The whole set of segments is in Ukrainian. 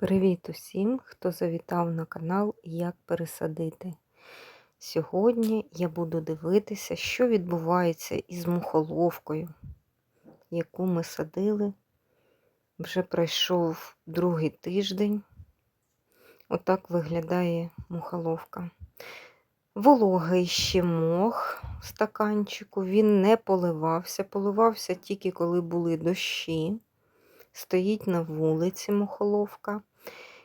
Привіт усім, хто завітав на канал Як пересадити. Сьогодні я буду дивитися, що відбувається із мухоловкою, яку ми садили. Вже пройшов другий тиждень. Отак виглядає мухоловка. Вологий ще мох в стаканчику, він не поливався, поливався тільки коли були дощі. Стоїть на вулиці мухоловка.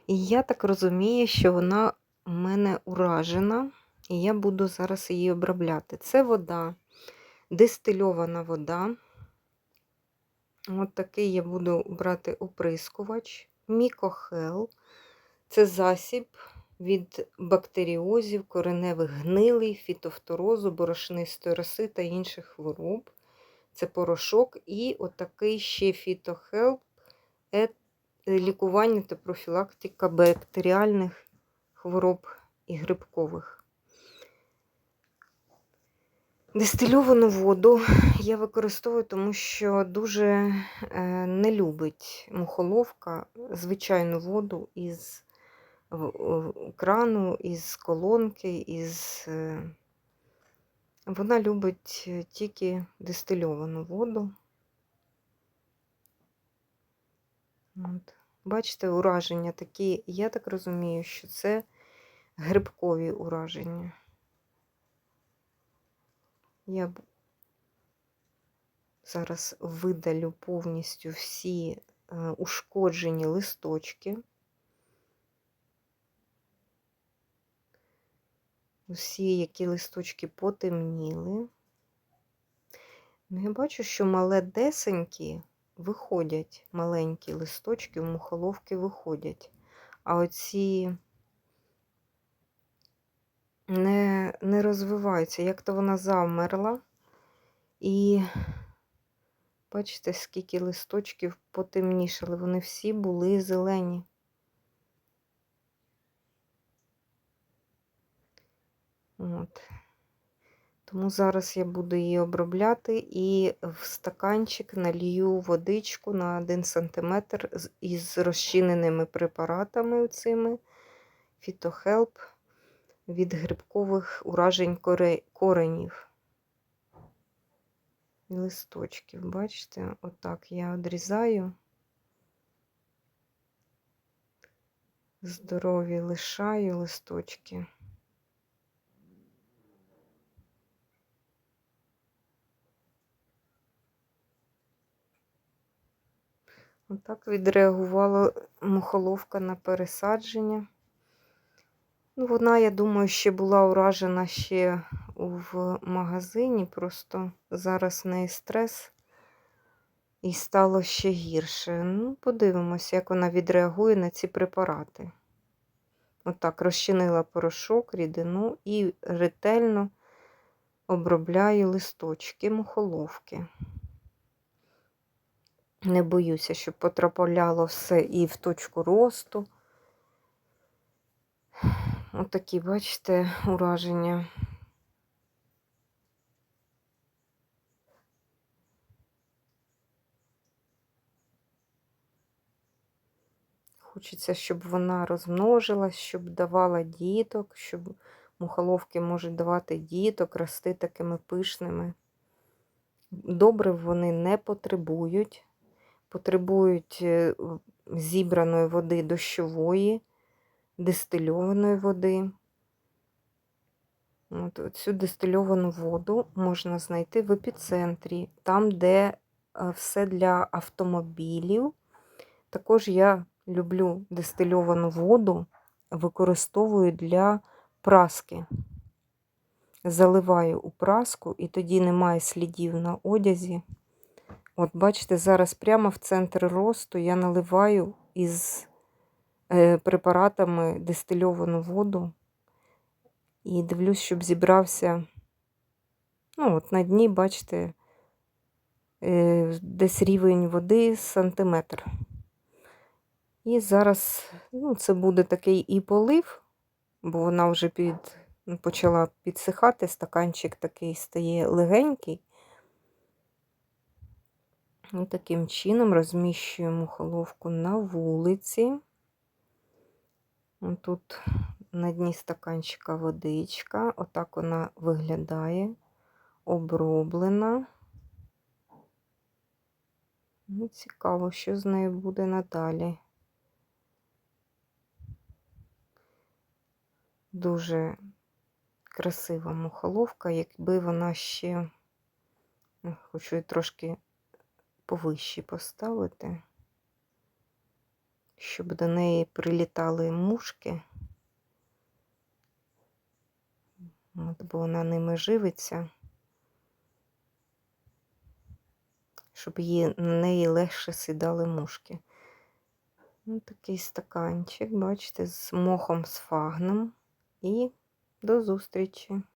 І я так розумію, що вона у мене уражена, і я буду зараз її обробляти. Це вода, дистильована вода. От такий я буду брати оприскувач, мікохел. Це засіб від бактеріозів, кореневих гнилий, фітофторозу, борошнистої роси та інших хвороб. Це порошок і отакий ще фітохелп лікування та профілактика бактеріальних хвороб і грибкових. Дистильовану воду я використовую, тому що дуже е, не любить мухоловка звичайну воду із крану, із колонки, із е, вона любить тільки дистильовану воду. От. Бачите, ураження такі, я так розумію, що це грибкові ураження. Я зараз видалю повністю всі е, ушкоджені листочки. Усі, які листочки потемніли. Ну, я бачу, що маледесенькі виходять маленькі листочки, в мухоловки виходять. А оці не, не розвиваються, як то вона завмерла. І бачите, скільки листочків потемнішали, вони всі були зелені. От. Тому зараз я буду її обробляти і в стаканчик налью водичку на 1 см із розчиненими препаратами цими фітохелп від грибкових уражень коренів. Листочків. Бачите, отак я одрізаю. Здорові лишаю листочки. Отак відреагувала мухоловка на пересадження. Ну, Вона, я думаю, ще була уражена ще в магазині, просто зараз в неї стрес і стало ще гірше. Ну, подивимося, як вона відреагує на ці препарати. Отак, розчинила порошок, рідину і ретельно обробляю листочки мухоловки. Не боюся, щоб потрапляло все і в точку росту. Отакі, бачите, ураження. Хочеться, щоб вона розмножилась, щоб давала діток, щоб мухоловки можуть давати діток, рости такими пишними. Добре вони не потребують потребують е, зібраної води дощової, дистильованої води. От, Цю дистильовану воду можна знайти в епіцентрі, там, де е, все для автомобілів. Також я люблю дистильовану воду, використовую для праски. Заливаю у праску, і тоді немає слідів на одязі. От, бачите, зараз прямо в центр росту я наливаю із е, препаратами дистильовану воду і дивлюсь, щоб зібрався, ну, от на дні, бачите, е, десь рівень води сантиметр. І зараз ну, це буде такий і полив, бо вона вже під, почала підсихати, стаканчик такий стає легенький. І таким чином розміщуємо головку на вулиці. Тут на дні стаканчика водичка. Отак вона виглядає, оброблена. Ну, цікаво, що з нею буде надалі. Дуже красива мухоловка, якби вона ще, ну, хочу трошки повище поставити, щоб до неї прилітали мушки. От, бо вона ними живиться, щоб її, на неї легше сідали мушки. Ну, такий стаканчик, бачите, з мохом з фагном. І до зустрічі!